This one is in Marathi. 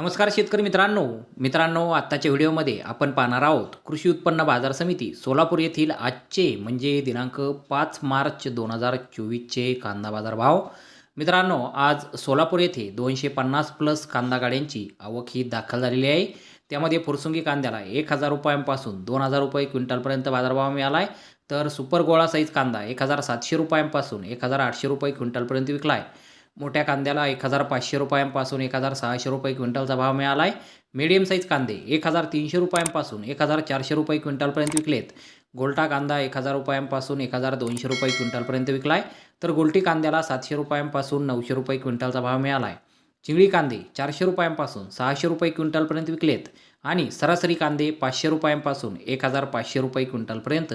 नमस्कार शेतकरी मित्रांनो. मित्रांनो आत्ताच्या व्हिडिओमध्ये आपण पाहणार आहोत कृषी उत्पन्न बाजार समिती सोलापूर येथील आजचे म्हणजे दिनांक पाच मार्च दोन हजार चोवीसचे कांदा बाजार भाव मित्रांनो आज सोलापूर येथे दोनशे पन्नास प्लस कांदा गाड्यांची आवक ही दाखल झालेली आहे. त्यामध्ये फुरसुंगी कांद्याला एक हजार रुपयांपासून दोन हजार रुपये क्विंटलपर्यंत बाजारभाव मिळाला आहे तर सुपर गोळा साईज कांदा एक हजार सातशे रुपयांपासून एक हजार आठशे रुपये क्विंटलपर्यंत विकला आहे मोठ्या कांद्याला एक हजार पाचशे रुपयांपासून एक हजार सहाशे रुपये क्विंटलचा भाव मिळाला आहे मीडियम साईज कांदे एक हजार तीनशे रुपयांपासून एक हजार चारशे रुपये क्विंटलपर्यंत विकलेत. गोल्टा कांदा एक हजार रुपयांपासून एक हजार दोनशे रुपये क्विंटलपर्यंत विकला आहे तर गोल्टी कांद्याला सातशे रुपयांपासून नऊशे रुपये क्विंटलचा भाव मिळाला आहे चिंगळी कांदे चारशे रुपयांपासून सहाशे रुपये क्विंटलपर्यंत विकलेत. आणि सरासरी कांदे पाचशे रुपयांपासून एक हजार पाचशे रुपये क्विंटलपर्यंत